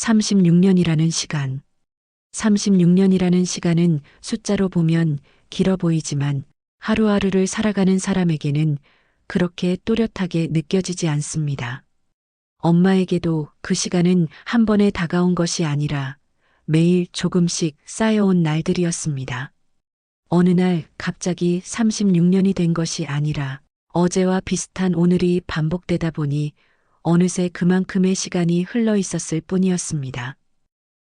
36년이라는 시간. 36년이라는 시간은 숫자로 보면 길어 보이지만 하루하루를 살아가는 사람에게는 그렇게 또렷하게 느껴지지 않습니다. 엄마에게도 그 시간은 한 번에 다가온 것이 아니라 매일 조금씩 쌓여온 날들이었습니다. 어느 날 갑자기 36년이 된 것이 아니라 어제와 비슷한 오늘이 반복되다 보니 어느새 그만큼의 시간이 흘러 있었을 뿐이었습니다.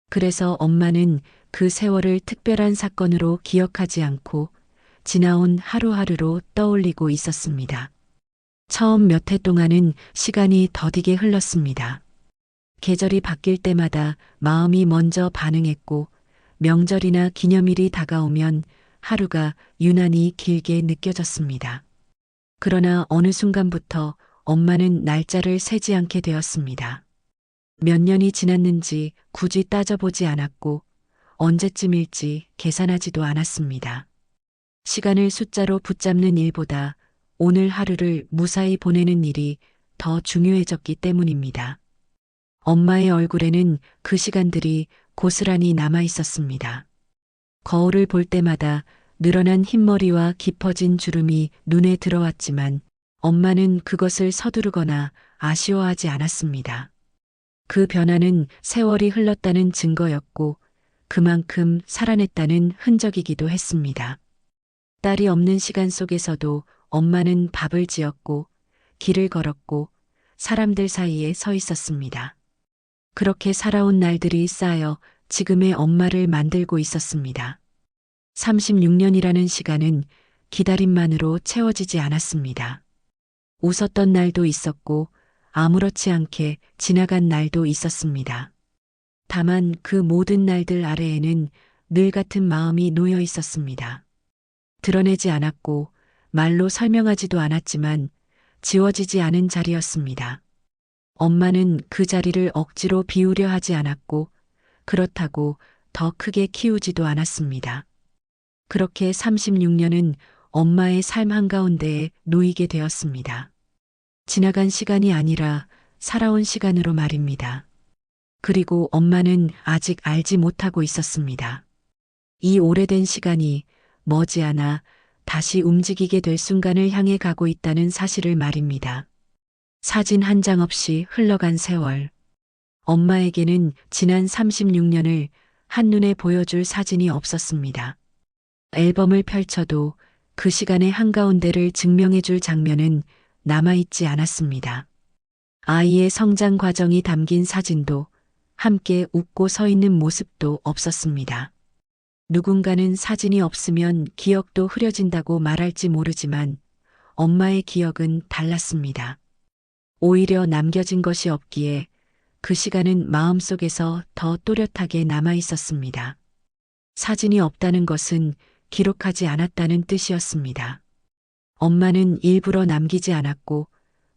그래서 엄마는 그 세월을 특별한 사건으로 기억하지 않고 지나온 하루하루로 떠올리고 있었습니다. 처음 몇 해 동안은 시간이 더디게 흘렀습니다. 계절이 바뀔 때마다 마음이 먼저 반응했고 명절이나 기념일이 다가오면 하루가 유난히 길게 느껴졌습니다. 그러나 어느 순간부터 엄마는 날짜를 세지 않게 되었습니다. 몇 년이 지났는지 굳이 따져보지 않았고 언제쯤일지 계산하지도 않았습니다. 시간을 숫자로 붙잡는 일보다 오늘 하루를 무사히 보내는 일이 더 중요해졌기 때문입니다. 엄마의 얼굴에는 그 시간들이 고스란히 남아 있었습니다. 거울을 볼 때마다 늘어난 흰머리와 깊어진 주름이 눈에 들어왔지만 엄마는 그것을 서두르거나 아쉬워하지 않았습니다. 그 변화는 세월이 흘렀다는 증거였고 그만큼 살아냈다는 흔적이기도 했습니다. 딸이 없는 시간 속에서도 엄마는 밥을 지었고 길을 걸었고 사람들 사이에 서 있었습니다. 그렇게 살아온 날들이 쌓여 지금의 엄마를 만들고 있었습니다. 36년이라는 시간은 기다림만으로 채워지지 않았습니다. 웃었던 날도 있었고 아무렇지 않게 지나간 날도 있었습니다. 다만 그 모든 날들 아래에는 늘 같은 마음이 놓여 있었습니다. 드러내지 않았고 말로 설명하지도 않았지만 지워지지 않은 자리였습니다. 엄마는 그 자리를 억지로 비우려 하지 않았고 그렇다고 더 크게 키우지도 않았습니다. 그렇게 36년은 엄마의 삶 한가운데에 놓이게 되었습니다. 지나간 시간이 아니라 살아온 시간으로 말입니다. 그리고 엄마는 아직 알지 못하고 있었습니다. 이 오래된 시간이 머지않아 다시 움직이게 될 순간을 향해 가고 있다는 사실을 말입니다. 사진 한 장 없이 흘러간 세월. 엄마에게는 지난 36년을 한눈에 보여줄 사진이 없었습니다. 앨범을 펼쳐도 그 시간의 한가운데를 증명해줄 장면은 남아있지 않았습니다. 아이의 성장 과정이 담긴 사진도 함께 웃고 서 있는 모습도 없었습니다. 누군가는 사진이 없으면 기억도 흐려진다고 말할지 모르지만 엄마의 기억은 달랐습니다. 오히려 남겨진 것이 없기에 그 시간은 마음속에서 더 또렷하게 남아 있었습니다. 사진이 없다는 것은 기록하지 않았다는 뜻이었습니다. 엄마는 일부러 남기지 않았고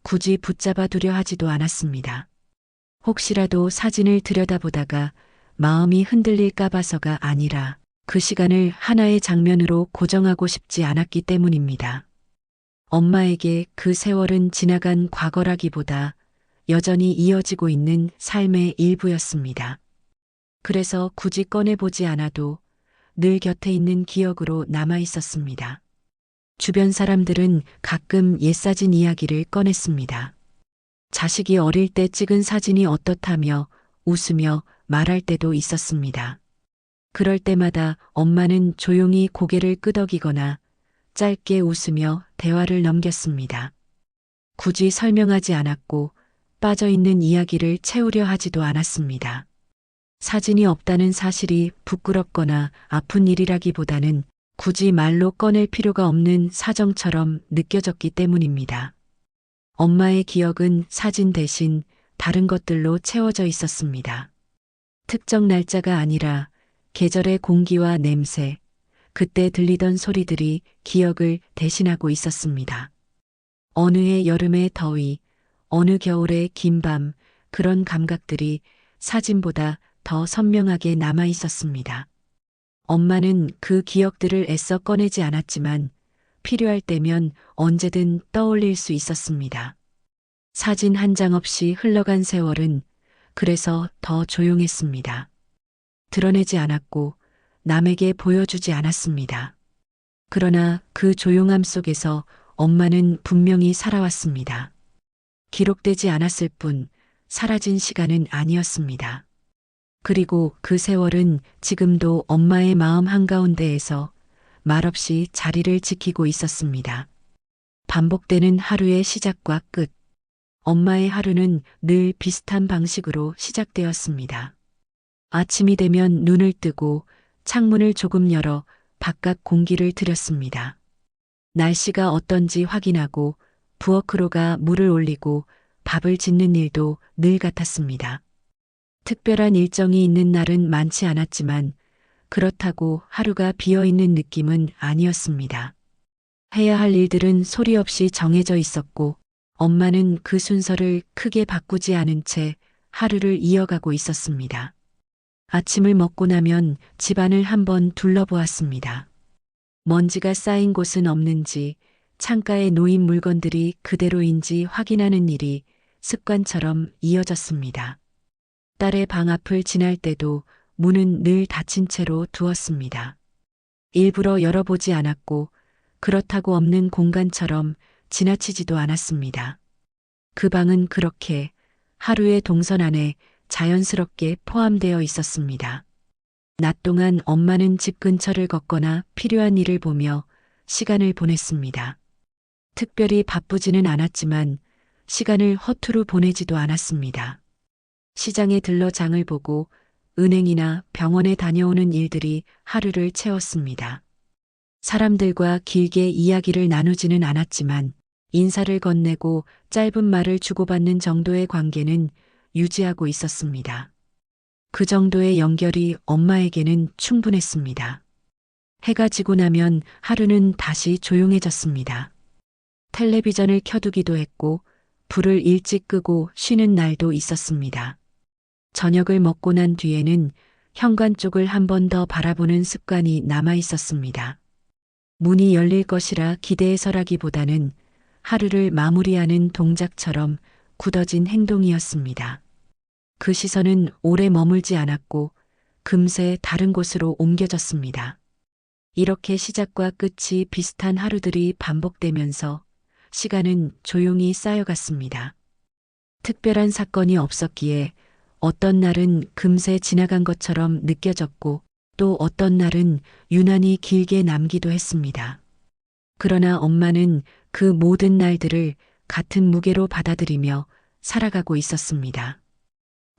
굳이 붙잡아 두려 하지도 않았습니다. 혹시라도 사진을 들여다보다가 마음이 흔들릴까 봐서가 아니라 그 시간을 하나의 장면으로 고정하고 싶지 않았기 때문입니다. 엄마에게 그 세월은 지나간 과거라기보다 여전히 이어지고 있는 삶의 일부였습니다. 그래서 굳이 꺼내보지 않아도 늘 곁에 있는 기억으로 남아 있었습니다. 주변 사람들은 가끔 옛 사진 이야기를 꺼냈습니다. 자식이 어릴 때 찍은 사진이 어떻다며 웃으며 말할 때도 있었습니다. 그럴 때마다 엄마는 조용히 고개를 끄덕이거나 짧게 웃으며 대화를 넘겼습니다. 굳이 설명하지 않았고 빠져 있는 이야기를 채우려 하지도 않았습니다. 사진이 없다는 사실이 부끄럽거나 아픈 일이라기보다는 굳이 말로 꺼낼 필요가 없는 사정처럼 느껴졌기 때문입니다. 엄마의 기억은 사진 대신 다른 것들로 채워져 있었습니다. 특정 날짜가 아니라 계절의 공기와 냄새, 그때 들리던 소리들이 기억을 대신하고 있었습니다. 어느 해 여름의 더위, 어느 겨울의 긴 밤, 그런 감각들이 사진보다 더 선명하게 남아 있었습니다. 엄마는 그 기억들을 애써 꺼내지 않았지만 필요할 때면 언제든 떠올릴 수 있었습니다. 사진 한 장 없이 흘러간 세월은 그래서 더 조용했습니다. 드러내지 않았고 남에게 보여주지 않았습니다. 그러나 그 조용함 속에서 엄마는 분명히 살아왔습니다. 기록되지 않았을 뿐 사라진 시간은 아니었습니다. 그리고 그 세월은 지금도 엄마의 마음 한가운데에서 말없이 자리를 지키고 있었습니다. 반복되는 하루의 시작과 끝. 엄마의 하루는 늘 비슷한 방식으로 시작되었습니다. 아침이 되면 눈을 뜨고 창문을 조금 열어 바깥 공기를 들였습니다. 날씨가 어떤지 확인하고 부엌으로 가 물을 올리고 밥을 짓는 일도 늘 같았습니다. 특별한 일정이 있는 날은 많지 않았지만 그렇다고 하루가 비어 있는 느낌은 아니었습니다. 해야 할 일들은 소리 없이 정해져 있었고 엄마는 그 순서를 크게 바꾸지 않은 채 하루를 이어가고 있었습니다. 아침을 먹고 나면 집안을 한번 둘러보았습니다. 먼지가 쌓인 곳은 없는지 창가에 놓인 물건들이 그대로인지 확인하는 일이 습관처럼 이어졌습니다. 딸의 방 앞을 지날 때도 문은 늘 닫힌 채로 두었습니다. 일부러 열어보지 않았고 그렇다고 없는 공간처럼 지나치지도 않았습니다. 그 방은 그렇게 하루의 동선 안에 자연스럽게 포함되어 있었습니다. 낮 동안 엄마는 집 근처를 걷거나 필요한 일을 보며 시간을 보냈습니다. 특별히 바쁘지는 않았지만 시간을 허투루 보내지도 않았습니다. 시장에 들러 장을 보고 은행이나 병원에 다녀오는 일들이 하루를 채웠습니다. 사람들과 길게 이야기를 나누지는 않았지만 인사를 건네고 짧은 말을 주고받는 정도의 관계는 유지하고 있었습니다. 그 정도의 연결이 엄마에게는 충분했습니다. 해가 지고 나면 하루는 다시 조용해졌습니다. 텔레비전을 켜두기도 했고 불을 일찍 끄고 쉬는 날도 있었습니다. 저녁을 먹고 난 뒤에는 현관 쪽을 한 번 더 바라보는 습관이 남아 있었습니다. 문이 열릴 것이라 기대해서라기보다는 하루를 마무리하는 동작처럼 굳어진 행동이었습니다. 그 시선은 오래 머물지 않았고 금세 다른 곳으로 옮겨졌습니다. 이렇게 시작과 끝이 비슷한 하루들이 반복되면서 시간은 조용히 쌓여갔습니다. 특별한 사건이 없었기에 어떤 날은 금세 지나간 것처럼 느껴졌고 또 어떤 날은 유난히 길게 남기도 했습니다. 그러나 엄마는 그 모든 날들을 같은 무게로 받아들이며 살아가고 있었습니다.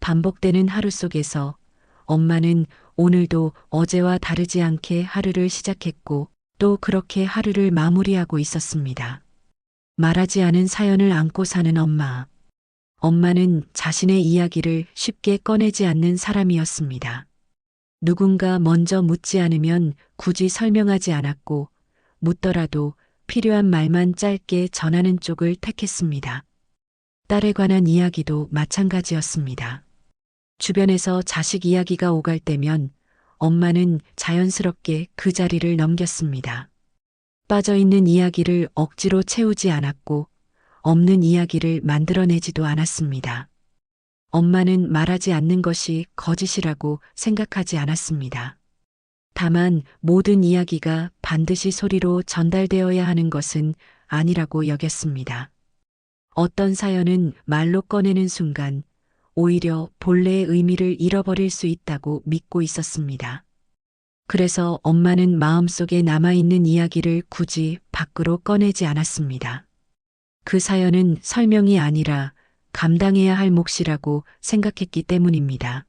반복되는 하루 속에서 엄마는 오늘도 어제와 다르지 않게 하루를 시작했고 또 그렇게 하루를 마무리하고 있었습니다. 말하지 않은 사연을 안고 사는 엄마. 엄마는 자신의 이야기를 쉽게 꺼내지 않는 사람이었습니다. 누군가 먼저 묻지 않으면 굳이 설명하지 않았고 묻더라도 필요한 말만 짧게 전하는 쪽을 택했습니다. 딸에 관한 이야기도 마찬가지였습니다. 주변에서 자식 이야기가 오갈 때면 엄마는 자연스럽게 그 자리를 넘겼습니다. 빠져있는 이야기를 억지로 채우지 않았고 없는 이야기를 만들어내지도 않았습니다. 엄마는 말하지 않는 것이 거짓이라고 생각하지 않았습니다. 다만 모든 이야기가 반드시 소리로 전달되어야 하는 것은 아니라고 여겼습니다. 어떤 사연은 말로 꺼내는 순간 오히려 본래의 의미를 잃어버릴 수 있다고 믿고 있었습니다. 그래서 엄마는 마음속에 남아있는 이야기를 굳이 밖으로 꺼내지 않았습니다. 그 사연은 설명이 아니라 감당해야 할 몫이라고 생각했기 때문입니다.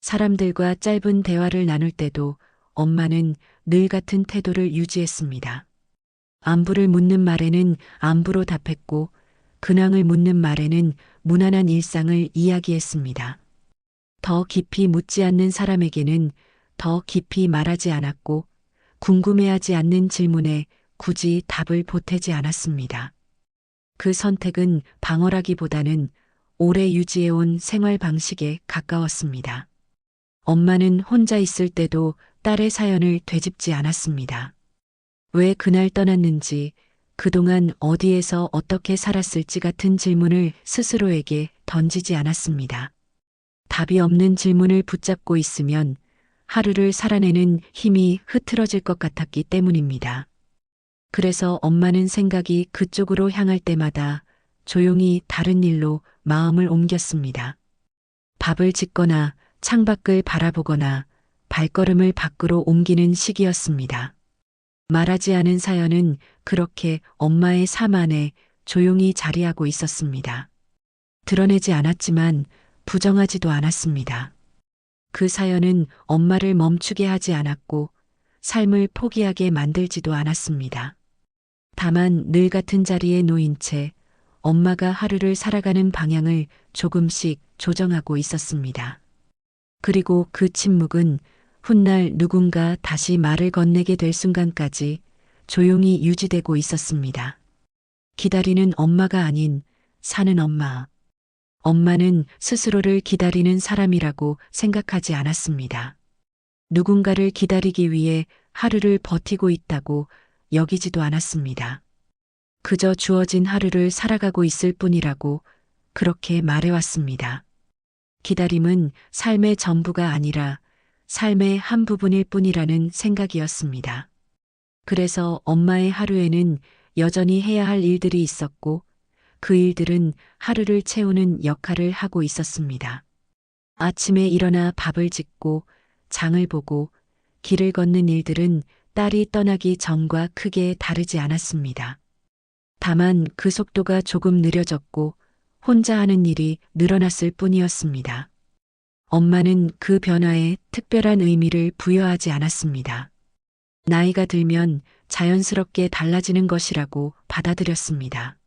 사람들과 짧은 대화를 나눌 때도 엄마는 늘 같은 태도를 유지했습니다. 안부를 묻는 말에는 안부로 답했고 근황을 묻는 말에는 무난한 일상을 이야기했습니다. 더 깊이 묻지 않는 사람에게는 더 깊이 말하지 않았고 궁금해하지 않는 질문에 굳이 답을 보태지 않았습니다. 그 선택은 방어라기보다는 오래 유지해온 생활 방식에 가까웠습니다. 엄마는 혼자 있을 때도 딸의 사연을 되짚지 않았습니다. 왜 그날 떠났는지, 그동안 어디에서 어떻게 살았을지 같은 질문을 스스로에게 던지지 않았습니다. 답이 없는 질문을 붙잡고 있으면 하루를 살아내는 힘이 흐트러질 것 같았기 때문입니다. 그래서 엄마는 생각이 그쪽으로 향할 때마다 조용히 다른 일로 마음을 옮겼습니다. 밥을 짓거나 창밖을 바라보거나 발걸음을 밖으로 옮기는 시기였습니다. 말하지 않은 사연은 그렇게 엄마의 삶 안에 조용히 자리하고 있었습니다. 드러내지 않았지만 부정하지도 않았습니다. 그 사연은 엄마를 멈추게 하지 않았고 삶을 포기하게 만들지도 않았습니다. 다만 늘 같은 자리에 놓인 채 엄마가 하루를 살아가는 방향을 조금씩 조정하고 있었습니다. 그리고 그 침묵은 훗날 누군가 다시 말을 건네게 될 순간까지 조용히 유지되고 있었습니다. 기다리는 엄마가 아닌 사는 엄마. 엄마는 스스로를 기다리는 사람이라고 생각하지 않았습니다. 누군가를 기다리기 위해 하루를 버티고 있다고 여기지도 않았습니다. 그저 주어진 하루를 살아가고 있을 뿐이라고 그렇게 말해왔습니다. 기다림은 삶의 전부가 아니라 삶의 한 부분일 뿐이라는 생각이었습니다. 그래서 엄마의 하루에는 여전히 해야 할 일들이 있었고 그 일들은 하루를 채우는 역할을 하고 있었습니다. 아침에 일어나 밥을 짓고 장을 보고 길을 걷는 일들은 딸이 떠나기 전과 크게 다르지 않았습니다. 다만 그 속도가 조금 느려졌고 혼자 하는 일이 늘어났을 뿐이었습니다. 엄마는 그 변화에 특별한 의미를 부여하지 않았습니다. 나이가 들면 자연스럽게 달라지는 것이라고 받아들였습니다.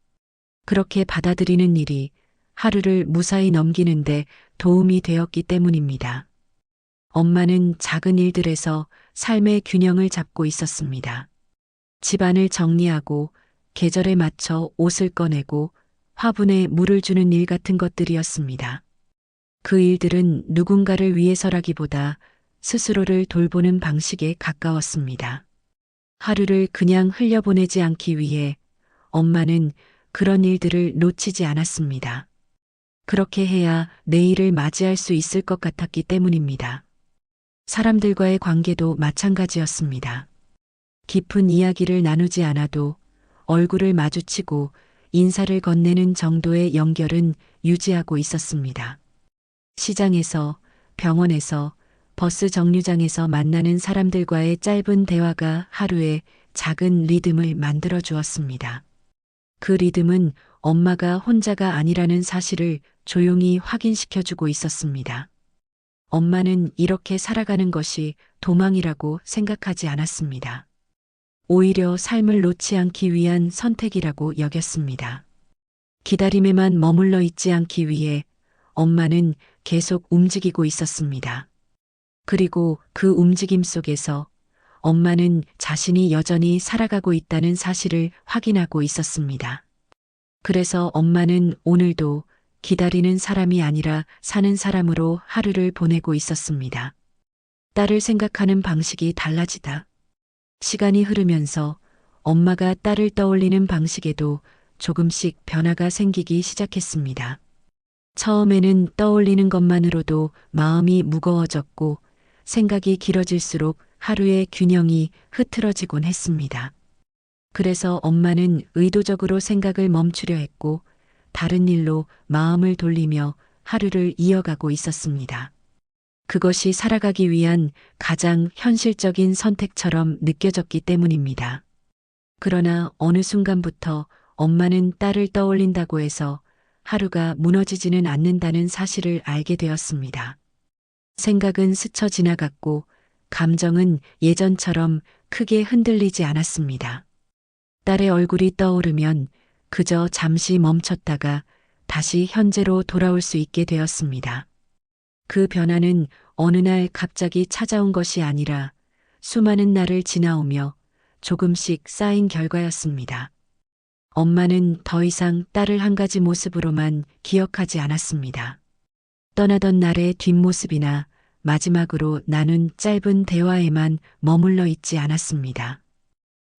그렇게 받아들이는 일이 하루를 무사히 넘기는데 도움이 되었기 때문입니다. 엄마는 작은 일들에서 삶의 균형을 잡고 있었습니다. 집안을 정리하고 계절에 맞춰 옷을 꺼내고 화분에 물을 주는 일 같은 것들이었습니다. 그 일들은 누군가를 위해서라기보다 스스로를 돌보는 방식에 가까웠습니다. 하루를 그냥 흘려보내지 않기 위해 엄마는 그런 일들을 놓치지 않았습니다. 그렇게 해야 내일을 맞이할 수 있을 것 같았기 때문입니다. 사람들과의 관계도 마찬가지였습니다. 깊은 이야기를 나누지 않아도 얼굴을 마주치고 인사를 건네는 정도의 연결은 유지하고 있었습니다. 시장에서, 병원에서, 버스 정류장에서 만나는 사람들과의 짧은 대화가 하루에 작은 리듬을 만들어 주었습니다. 그 리듬은 엄마가 혼자가 아니라는 사실을 조용히 확인시켜 주고 있었습니다. 엄마는 이렇게 살아가는 것이 도망이라고 생각하지 않았습니다. 오히려 삶을 놓지 않기 위한 선택이라고 여겼습니다. 기다림에만 머물러 있지 않기 위해 엄마는 계속 움직이고 있었습니다. 그리고 그 움직임 속에서 엄마는 자신이 여전히 살아가고 있다는 사실을 확인하고 있었습니다. 그래서 엄마는 오늘도 기다리는 사람이 아니라 사는 사람으로 하루를 보내고 있었습니다. 딸을 생각하는 방식이 달라지다. 시간이 흐르면서 엄마가 딸을 떠올리는 방식에도 조금씩 변화가 생기기 시작했습니다. 처음에는 떠올리는 것만으로도 마음이 무거워졌고 생각이 길어질수록 하루의 균형이 흐트러지곤 했습니다. 그래서 엄마는 의도적으로 생각을 멈추려 했고 다른 일로 마음을 돌리며 하루를 이어가고 있었습니다. 그것이 살아가기 위한 가장 현실적인 선택처럼 느껴졌기 때문입니다. 그러나 어느 순간부터 엄마는 딸을 떠올린다고 해서 하루가 무너지지는 않는다는 사실을 알게 되었습니다. 생각은 스쳐 지나갔고 감정은 예전처럼 크게 흔들리지 않았습니다. 딸의 얼굴이 떠오르면 그저 잠시 멈췄다가 다시 현재로 돌아올 수 있게 되었습니다. 그 변화는 어느 날 갑자기 찾아온 것이 아니라 수많은 날을 지나오며 조금씩 쌓인 결과였습니다. 엄마는 더 이상 딸을 한 가지 모습으로만 기억하지 않았습니다. 떠나던 날의 뒷모습이나 마지막으로 나눈 짧은 대화에만 머물러 있지 않았습니다.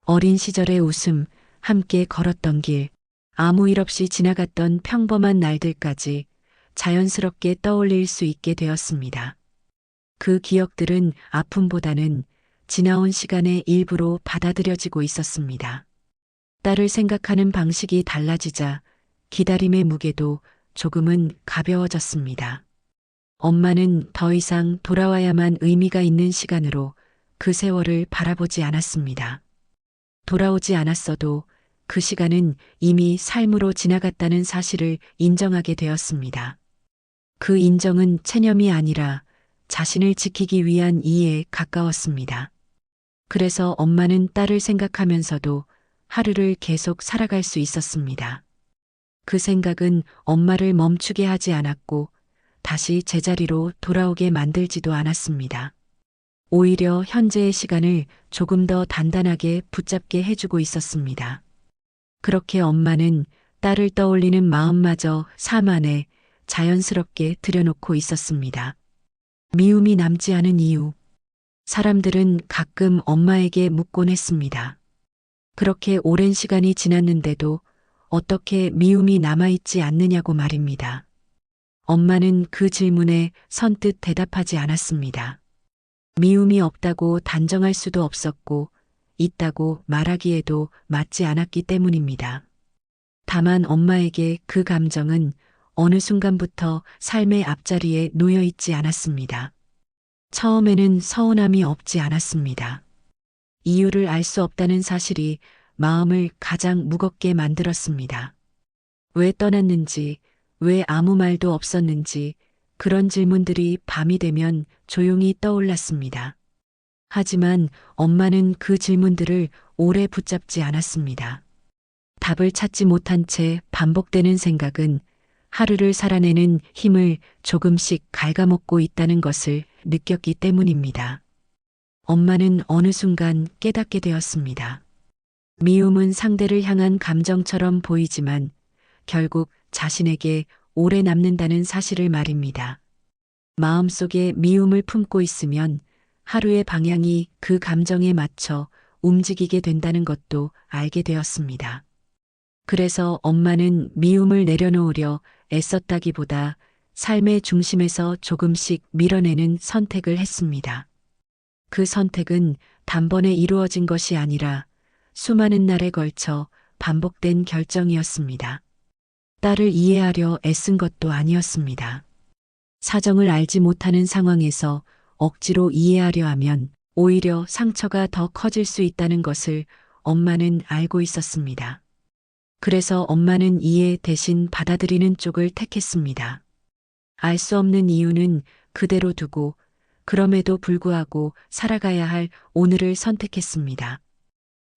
어린 시절의 웃음, 함께 걸었던 길, 아무 일 없이 지나갔던 평범한 날들까지 자연스럽게 떠올릴 수 있게 되었습니다. 그 기억들은 아픔보다는 지나온 시간의 일부로 받아들여지고 있었습니다. 딸을 생각하는 방식이 달라지자 기다림의 무게도 조금은 가벼워졌습니다. 엄마는 더 이상 돌아와야만 의미가 있는 시간으로 그 세월을 바라보지 않았습니다. 돌아오지 않았어도 그 시간은 이미 삶으로 지나갔다는 사실을 인정하게 되었습니다. 그 인정은 체념이 아니라 자신을 지키기 위한 이해에 가까웠습니다. 그래서 엄마는 딸을 생각하면서도 하루를 계속 살아갈 수 있었습니다. 그 생각은 엄마를 멈추게 하지 않았고 다시 제자리로 돌아오게 만들지도 않았습니다. 오히려 현재의 시간을 조금 더 단단하게 붙잡게 해주고 있었습니다. 그렇게 엄마는 딸을 떠올리는 마음마저 삶 안에 자연스럽게 들여놓고 있었습니다. 미움이 남지 않은 이유. 사람들은 가끔 엄마에게 묻곤 했습니다. 그렇게 오랜 시간이 지났는데도 어떻게 미움이 남아있지 않느냐고 말입니다. 엄마는 그 질문에 선뜻 대답하지 않았습니다. 미움이 없다고 단정할 수도 없었고, 있다고 말하기에도 맞지 않았기 때문입니다. 다만 엄마에게 그 감정은 어느 순간부터 삶의 앞자리에 놓여 있지 않았습니다. 처음에는 서운함이 없지 않았습니다. 이유를 알 수 없다는 사실이 마음을 가장 무겁게 만들었습니다. 왜 떠났는지, 왜 아무 말도 없었는지 그런 질문들이 밤이 되면 조용히 떠올랐습니다. 하지만 엄마는 그 질문들을 오래 붙잡지 않았습니다. 답을 찾지 못한 채 반복되는 생각은 하루를 살아내는 힘을 조금씩 갉아먹고 있다는 것을 느꼈기 때문입니다. 엄마는 어느 순간 깨닫게 되었습니다. 미움은 상대를 향한 감정처럼 보이지만 결국 자신에게 오래 남는다는 사실을 말입니다. 마음속에 미움을 품고 있으면 하루의 방향이 그 감정에 맞춰 움직이게 된다는 것도 알게 되었습니다. 그래서 엄마는 미움을 내려놓으려 애썼다기보다 삶의 중심에서 조금씩 밀어내는 선택을 했습니다. 그 선택은 단번에 이루어진 것이 아니라 수많은 날에 걸쳐 반복된 결정이었습니다. 딸을 이해하려 애쓴 것도 아니었습니다. 사정을 알지 못하는 상황에서 억지로 이해하려 하면 오히려 상처가 더 커질 수 있다는 것을 엄마는 알고 있었습니다. 그래서 엄마는 이해 대신 받아들이는 쪽을 택했습니다. 알 수 없는 이유는 그대로 두고 그럼에도 불구하고 살아가야 할 오늘을 선택했습니다.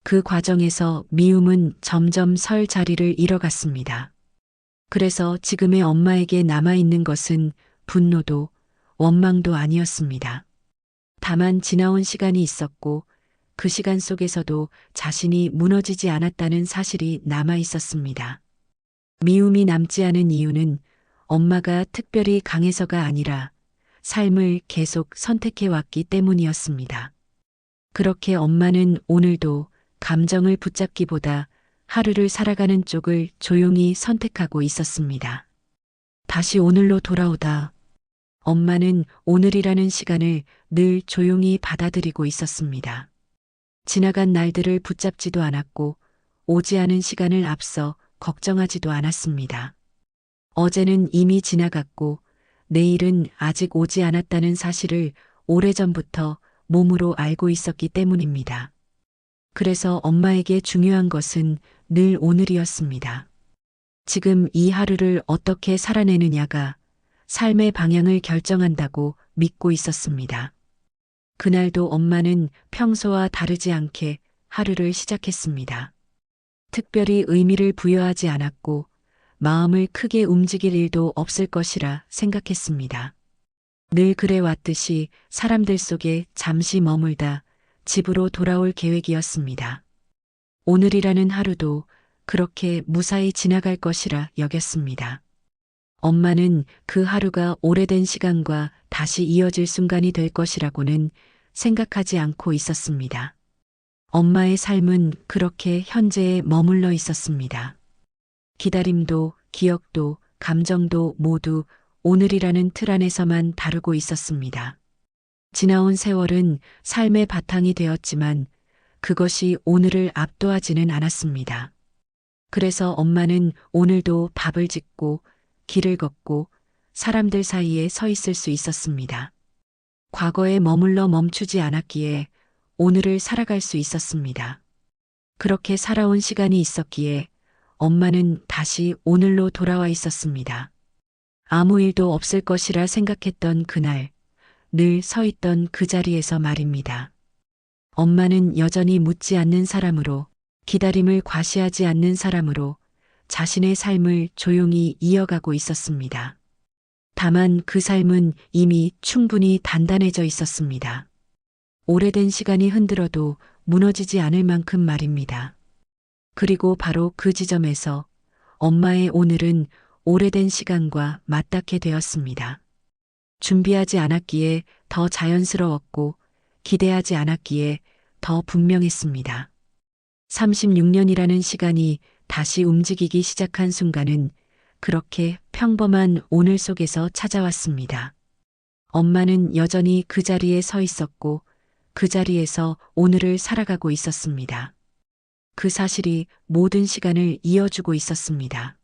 그 과정에서 미움은 점점 설 자리를 잃어갔습니다. 그래서 지금의 엄마에게 남아있는 것은 분노도 원망도 아니었습니다. 다만 지나온 시간이 있었고 그 시간 속에서도 자신이 무너지지 않았다는 사실이 남아 있었습니다. 미움이 남지 않은 이유는 엄마가 특별히 강해서가 아니라 삶을 계속 선택해 왔기 때문이었습니다. 그렇게 엄마는 오늘도 감정을 붙잡기보다 하루를 살아가는 쪽을 조용히 선택하고 있었습니다. 다시 오늘로 돌아오다. 엄마는 오늘이라는 시간을 늘 조용히 받아들이고 있었습니다. 지나간 날들을 붙잡지도 않았고 오지 않은 시간을 앞서 걱정하지도 않았습니다. 어제는 이미 지나갔고 내일은 아직 오지 않았다는 사실을 오래전부터 몸으로 알고 있었기 때문입니다. 그래서 엄마에게 중요한 것은 늘 오늘이었습니다. 지금 이 하루를 어떻게 살아내느냐가 삶의 방향을 결정한다고 믿고 있었습니다. 그날도 엄마는 평소와 다르지 않게 하루를 시작했습니다. 특별히 의미를 부여하지 않았고 마음을 크게 움직일 일도 없을 것이라 생각했습니다. 늘 그래 왔듯이 사람들 속에 잠시 머물다 집으로 돌아올 계획이었습니다. 오늘이라는 하루도 그렇게 무사히 지나갈 것이라 여겼습니다. 엄마는 그 하루가 오래된 시간과 다시 이어질 순간이 될 것이라고는 생각하지 않고 있었습니다. 엄마의 삶은 그렇게 현재에 머물러 있었습니다. 기다림도, 기억도, 감정도 모두 오늘이라는 틀 안에서만 다루고 있었습니다. 지나온 세월은 삶의 바탕이 되었지만 그것이 오늘을 압도하지는 않았습니다. 그래서 엄마는 오늘도 밥을 짓고 길을 걷고 사람들 사이에 서 있을 수 있었습니다. 과거에 머물러 멈추지 않았기에 오늘을 살아갈 수 있었습니다. 그렇게 살아온 시간이 있었기에 엄마는 다시 오늘로 돌아와 있었습니다. 아무 일도 없을 것이라 생각했던 그날, 늘 서 있던 그 자리에서 말입니다. 엄마는 여전히 묻지 않는 사람으로, 기다림을 과시하지 않는 사람으로 자신의 삶을 조용히 이어가고 있었습니다. 다만 그 삶은 이미 충분히 단단해져 있었습니다. 오래된 시간이 흔들어도 무너지지 않을 만큼 말입니다. 그리고 바로 그 지점에서 엄마의 오늘은 오래된 시간과 맞닿게 되었습니다. 준비하지 않았기에 더 자연스러웠고 기대하지 않았기에 더 분명했습니다. 36년이라는 시간이 다시 움직이기 시작한 순간은 그렇게 평범한 오늘 속에서 찾아왔습니다. 엄마는 여전히 그 자리에 서 있었고 그 자리에서 오늘을 살아가고 있었습니다. 그 사실이 모든 시간을 이어주고 있었습니다.